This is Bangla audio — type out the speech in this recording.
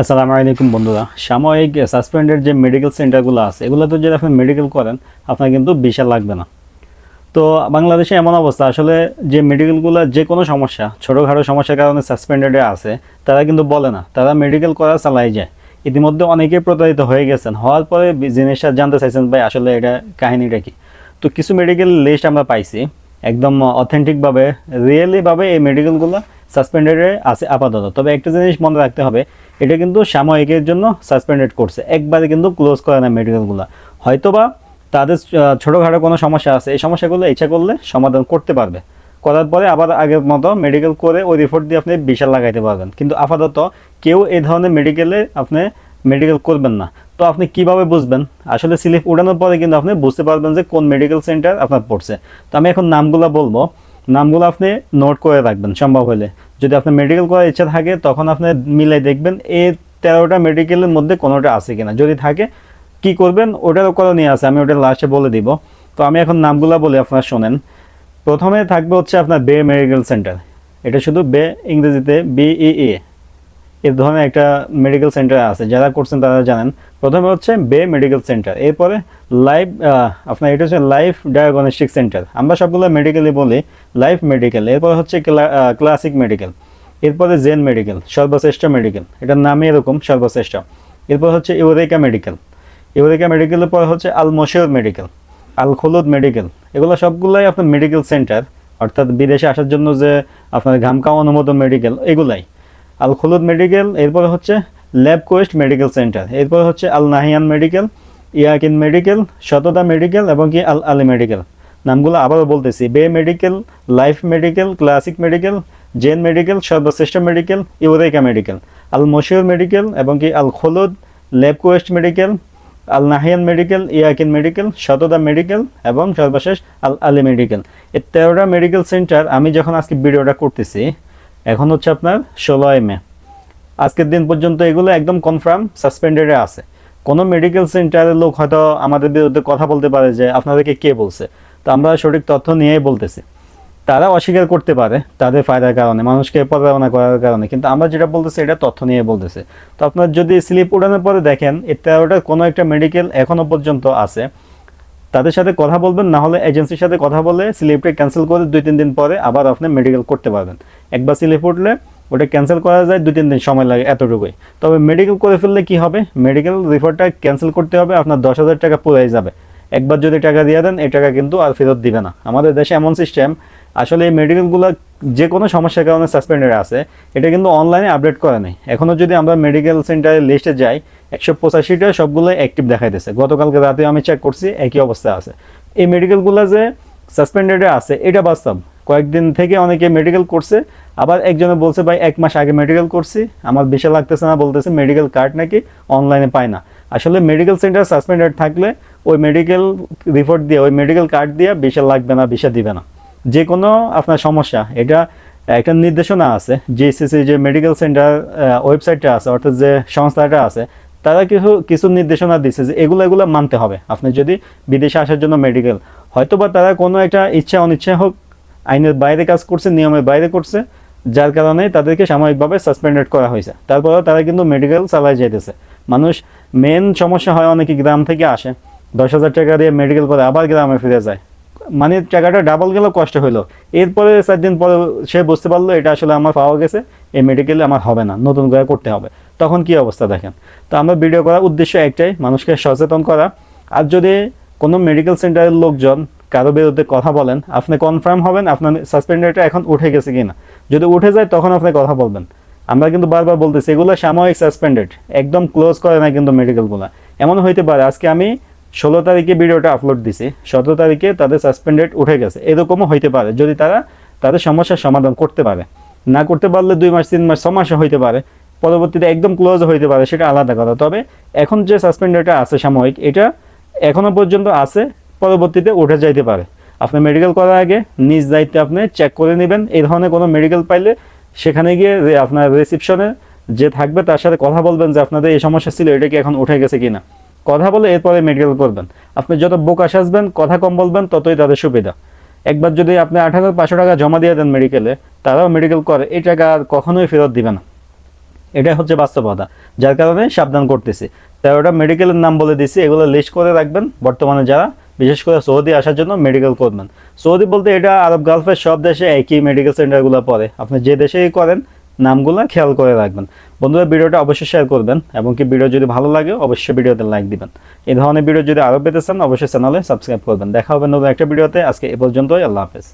আসসালামু আলাইকুম বন্ধুরা। সাময়িক সাসপেন্ডেড যে মেডিকেল সেন্টারগুলো আছে, এগুলোতে যদি আপনি মেডিকেল করেন, আপনার কিন্তু বিশাল লাগবে না। তো বাংলাদেশে এমন অবস্থা, আসলে যে মেডিকেলগুলো যে কোনো সমস্যা, ছোটোখাটো সমস্যার কারণে সাসপেন্ডেডে আছে, তারা কিন্তু বলে না। তারা মেডিকেল করা চালাই যায়। ইতিমধ্যে অনেকেই প্রতারিত হয়ে গেছেন। হওয়ার পরে জিনিসটা জানতে চাইছেন, ভাই, আসলে এটা কাহিনীটা কি? তো কিছু মেডিকেল লিস্ট আমরা পাইছি। একদম অথেন্টিকভাবে রিয়েলিভাবে এই মেডিকেলগুলো সাসপেন্ডেডে আছে আপাতত। তবে একটা জিনিস মনে রাখতে হবে এটা কিন্তু সাময়িকের জন্য সাসপেন্ডেড করছে একবারে কিন্তু ক্লোজ করে না মেডিকেলগুলো হয়তোবা তাদের ছোটোখাটো কোনো সমস্যা আছে, এই সমস্যাগুলো ইচ্ছা করলে সমাধান করতে পারবে। করার পরে আবার আগের মতো মেডিকেল করে ওই রিপোর্ট দিয়ে আপনি বিশাল লাগাইতে পারবেন। কিন্তু আপাতত কেউ এই ধরনের মেডিকেলে আপনি মেডিকেল করবেন না। তো আপনি কীভাবে বুঝবেন? আসলে স্লিপ উড়ানোর পরে কিন্তু আপনি বুঝতে পারবেন যে কোন মেডিকেল সেন্টার আপনার পড়ছে। তো আমি এখন নামগুলো বলব। নামগুলো আপনি নোট করে রাখবেন, সম্ভব হলে। যদি আপনার মেডিকেল করার ইচ্ছা থাকে, তখন আপনি মিলে দেখবেন এই তেরোটা মেডিকেলের মধ্যে কোনোটা আছে কিনা। যদি থাকে, কি করবেন? ওটারও নিয়ে আছে আমি ওটা লাস্টে বলে দিব। তো আমি এখন নামগুলো বলে, আপনারা শোনেন। প্রথমে থাকবে হচ্ছে আপনার বে মেডিকেল সেন্টার এটা শুধু বে ইংরেজিতে বিইএ এর ধরনের একটা মেডিকেল সেন্টার আছে। যারা করছেন তারা জানেন। প্রথমে হচ্ছে বে মেডিকেল সেন্টার এরপরে লাইভ আপনার এটা হচ্ছে লাইফ ডায়াগনস্টিক সেন্টার আমরা সবগুলো মেডিকেলই বলি লাইফ মেডিকেল এরপর হচ্ছে ক্লাসিক মেডিকেল এরপরে জেন মেডিকেল সর্বশ্রেষ্ঠ মেডিকেল এটার নামই এরকম, সর্বশ্রেষ্ঠ। এরপর হচ্ছে ইউরেকা মেডিকেল ইউরেকা মেডিকেলের পর হচ্ছে Al Mashoor medical Al Khulood medical এগুলো সবগুলাই আপনার মেডিকেল সেন্টার অর্থাৎ বিদেশে আসার জন্য যে আপনার ঘামকাও অনুমোদন মেডিকেল এগুলাই। আল খলুদ মেডিকেল, এরপর হচ্ছে ল্যাব কোয়েস্ট মেডিকেল সেন্টার, এরপর হচ্ছে Al Nahyan medical, Yaqeen medical শতদা medical এবং কি আল আলী মেডিকেল। নামগুলো আবারও বলতেছি, Bay medical, life medical, classic medical, Zen medical, সর্বশ্রেষ্ঠ medical, Eureka medical. Al Mashoor medical এবং কি Al Khulood lab quest medical Al Nahyan medical, Yaqeen medical শতদা medical এবং সর্বশেষ আল আলী মেডিকেল। এই তেরোটা মেডিকেল সেন্টার আমি যখন আজকে ভিডিওটা করতেছি এখন হচ্ছে আপনার ষোলোই মে। আজকের দিন পর্যন্ত এগুলো একদম কনফার্ম সাসপেন্ডেডে আছে। কোনো মেডিকেল সেন্টারের লোক হয়তো আমাদের বিরুদ্ধে কথা বলতে পারে যে, আপনাদেরকে কে বলছে? তো আমরা সঠিক তথ্য নিয়েই বলতেছি। তারা অস্বীকার করতে পারে তাদের ফায়দার কারণে, মানুষকে প্রতারণা করার কারণে, কিন্তু আমরা যেটা বলতেছি এটা তথ্য নিয়ে বলতেছে। তো আপনার যদি স্লিপ উড়ানোর পরে দেখেন এর তেরোটা কোনো একটা মেডিকেল এখনও পর্যন্ত আছে। তাদের সাথে কথা বলবেন, না হলে এজেন্সির সাথে কথা বলে স্লিপটা ক্যান্সেল করে দুই তিন দিন পরে আবার আপনি মেডিকেল করতে পারবেন। একবার সিলে উঠলে ওটা ক্যান্সেল করা যায়, দুই, তিন দিন সময় লাগে এতটুকুই। তবে মেডিকেল করে ফেললে কি হবে? মেডিকেল রিপোর্টটা ক্যান্সেল করতে হবে, আপনার দশ হাজার টাকা পুরাই যাবে। একবার যদি টাকা দিয়ে দেন, এই টাকা কিন্তু আর ফেরত দিবে না। আমাদের দেশে এমন সিস্টেম আসলে এই মেডিকেলগুলো যে কোনো সমস্যার কারণে সাসপেন্ডেড আছে। এটা কিন্তু অনলাইনে আপডেট করা নেই। এখনও যদি আমরা মেডিকেল সেন্টারের লিস্টে যাই, একশো পঁচাশিটা সবগুলো অ্যাক্টিভ দেখাইতেছে গতকালকে রাতে আমি চেক করছি, একই অবস্থা আছে। এই মেডিকেলগুলো যে সাসপেন্ডেডে আছে, এটা বাস্তব। কয়েকদিন থেকে অনেকে মেডিকেল করছে, আবার একজনে বলছে, ভাই, এক মাস আগে মেডিকেল করছি, আমার বিশাল লাগতেছে না, বলতেছে মেডিকেল কার্ড নাকি অনলাইনে পায় না। আসলে মেডিকেল সেন্টার সাসপেন্ডেড থাকলে ওই মেডিকেল রিপোর্ট দিয়ে, ওই মেডিকেল কার্ড দিয়ে বিশাল লাগবে না বিশা দিবে না। যে কোনো আপনার সমস্যা, এটা একটা নির্দেশনা আছে জিএসসিসি যে মেডিকেল সেন্টার ওয়েবসাইটটা আছে, অর্থাৎ যে সংস্থাটা আছে, তারা কিছু কিছু নির্দেশনা দিচ্ছে যে এগুলো এগুলো মানতে হবে। আপনি যদি বিদেশে আসার জন্য মেডিকেল হয়তো বা তারা কোনো একটা ইচ্ছা, অনিচ্ছা হোক আইনের বাইরে কাজ করছে, নিয়মের বাইরে করছে, যার কারণে তাদেরকে সাময়িকভাবে সাসপেন্ডেড করা হয়েছে। তারপরেও তারা কিন্তু মেডিকেল চালায় যাইতেছে। মানুষ মেন সমস্যা হয় অনেকে গ্রাম থেকে আসে। দশ হাজার টাকা দিয়ে মেডিকেল করে আবার গ্রামে ফিরে যায়। মানে টাকাটা ডাবল গেলেও কষ্ট হলো এরপরে চার দিন পরে সে বুঝতে পারল, এটা আসলে আমার পাওয়া গেছে, এই মেডিকেলে আমার হবে না, নতুন করে করতে হবে। তখন কি অবস্থা দেখেন? তো আমরা ভিডিও করার উদ্দেশ্য একটাই, মানুষকে সচেতন করা। আর যদি কোনো মেডিকেল সেন্টারের লোকজন কারও বিরুদ্ধে কথা বলেন, আপনি কনফার্ম হবেন আপনার সাসপেন্ডেডটা এখন উঠে গেছে কিনা। যদি উঠে যায়, তখন আপনি কথা বলবেন। আমরা কিন্তু বারবার বলতেছি, এগুলো সাময়িক সাসপেন্ডেড একদম ক্লোজ করে না কিন্তু মেডিকেলগুলো এমন হইতে পারে, আজকে আমি ষোলো তারিখে ভিডিওটা আপলোড দিছি, সতেরো তারিখে তাদের সাসপেন্ডেড উঠে গেছে। এরকমও হইতে পারে, যদি তারা তাদের সমস্যার সমাধান করতে পারে। না করতে পারলে দুই মাস, তিন মাস, ছ মাসও হইতে পারে। পরবর্তীতে একদম ক্লোজ হইতে পারে, সেটা আলাদা কথা। তবে এখন যে সাসপেন্ডেডটা আছে সাময়িক, এটা এখনও পর্যন্ত আছে। পরবর্তীতে উঠে যাইতে পারে। আপনি মেডিকেল করার আগে নিজ দায়িত্বে আপনি চেক করে নেবেন। এই ধরনের কোনো মেডিকেল পাইলে সেখানে গিয়ে আপনার রিসিপশনে যে থাকবে তার সাথে কথা বলবেন যে আপনাদের এই সমস্যা ছিল, এটা কি এখন উঠে গেছে কিনা। কথা বলে এরপরে মেডিকেল করবেন। আপনি যত বোকা সাজবেন, কথা কম বলবেন, ততই তাদের সুবিধা। একবার যদি আপনি আট হাজার পাঁচশো টাকা জমা দিয়ে দেন মেডিকেলে তারাও মেডিকেল করে। এই টাকা আর কখনোই ফেরত দিবে না। এটা হচ্ছে বাস্তবতা, যার কারণে সাবধান করতেছি। তেরোটা মেডিকেলের নাম বলে দিছি। এগুলো লিস্ট করে রাখবেন। বর্তমানে যারা বিশেষ করে সৌদি আসার জন্য মেডিকেল করবেন সৌদি বলতে এটা আরব গালফের সব দেশে একই মেডিকেল সেন্টারগুলো পড়ে। আপনি যে দেশেই করেন, নামগুলো খেয়াল করে রাখবেন। বন্ধুরা, ভিডিওটা অবশ্যই শেয়ার করবেন এবং কি ভিডিও যদি ভালো লাগে, অবশ্যই ভিডিওতে লাইক দিবেন। এই ধরনের ভিডিও যদি আরও পেতে চান, অবশ্যই চ্যানেলে সাবস্ক্রাইব করবেন। দেখা হবে নতুন একটা ভিডিওতে। আজকে এ পর্যন্তই, আল্লাহ হাফেজ।